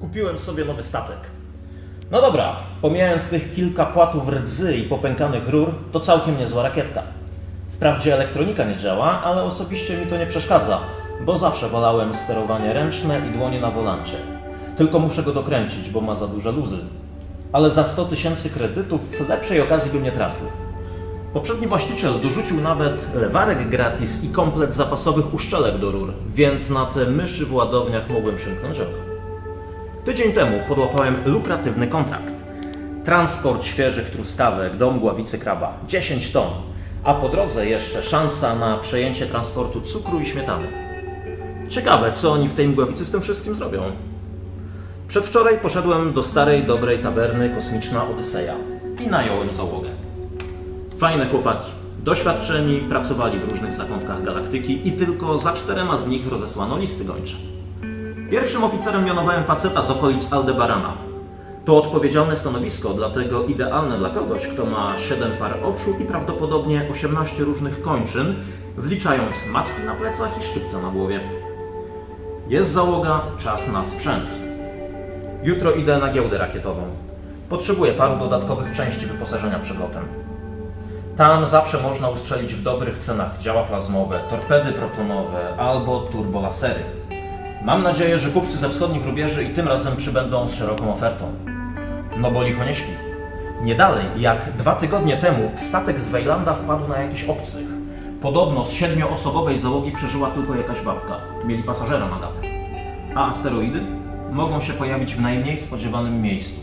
Kupiłem sobie nowy statek. No dobra, pomijając tych kilka płatów rdzy i popękanych rur, to całkiem niezła rakietka. Wprawdzie elektronika nie działa, ale osobiście mi to nie przeszkadza, bo zawsze wolałem sterowanie ręczne i dłonie na wolancie. Tylko muszę go dokręcić, bo ma za duże luzy. Ale za 100 tysięcy kredytów lepszej okazji bym nie trafił. Poprzedni właściciel dorzucił nawet lewarek gratis i komplet zapasowych uszczelek do rur, więc na te myszy w ładowniach mogłem przymknąć oko. Tydzień temu podłapałem lukratywny kontrakt. Transport świeżych truskawek do mgławicy kraba 10 ton, a po drodze jeszcze szansa na przejęcie transportu cukru i śmietany. Ciekawe, co oni w tej mgławicy z tym wszystkim zrobią. Przedwczoraj poszedłem do starej, dobrej tawerny Kosmiczna Odyseja i nająłem załogę. Fajne chłopaki. Doświadczeni, pracowali w różnych zakątkach galaktyki i tylko za czterema z nich rozesłano listy gończe. Pierwszym oficerem mianowałem faceta z okolic Aldebarana. To odpowiedzialne stanowisko, dlatego idealne dla kogoś, kto ma 7 par oczu i prawdopodobnie 18 różnych kończyn, wliczając macki na plecach i szczypce na głowie. Jest załoga, czas na sprzęt. Jutro idę na giełdę rakietową. Potrzebuję paru dodatkowych części wyposażenia przed lotem. Tam zawsze można ustrzelić w dobrych cenach działa plazmowe, torpedy protonowe albo turbolasery. Mam nadzieję, że kupcy ze wschodnich rubieży i tym razem przybędą z szeroką ofertą. No bo licho nie śpi. Nie dalej, jak dwa tygodnie temu statek z Wejlanda wpadł na jakichś obcych. Podobno z siedmioosobowej załogi przeżyła tylko jakaś babka. Mieli pasażera na gapę. A asteroidy mogą się pojawić w najmniej spodziewanym miejscu.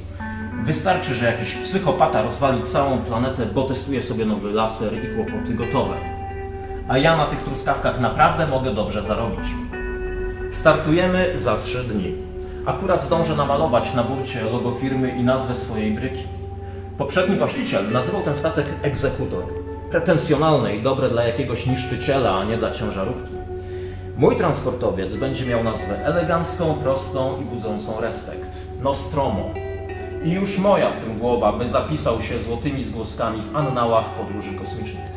Wystarczy, że jakiś psychopata rozwali całą planetę, bo testuje sobie nowy laser i kłopoty gotowe. A ja na tych truskawkach naprawdę mogę dobrze zarobić. Startujemy za trzy dni. Akurat zdążę namalować na burcie logo firmy i nazwę swojej bryki. Poprzedni właściciel nazywał ten statek egzekutor. Pretensjonalne i dobre dla jakiegoś niszczyciela, a nie dla ciężarówki. Mój transportowiec będzie miał nazwę elegancką, prostą i budzącą respekt. Nostromo. I już moja w tym głowa, by zapisał się złotymi zgłoskami w annałach podróży kosmicznych.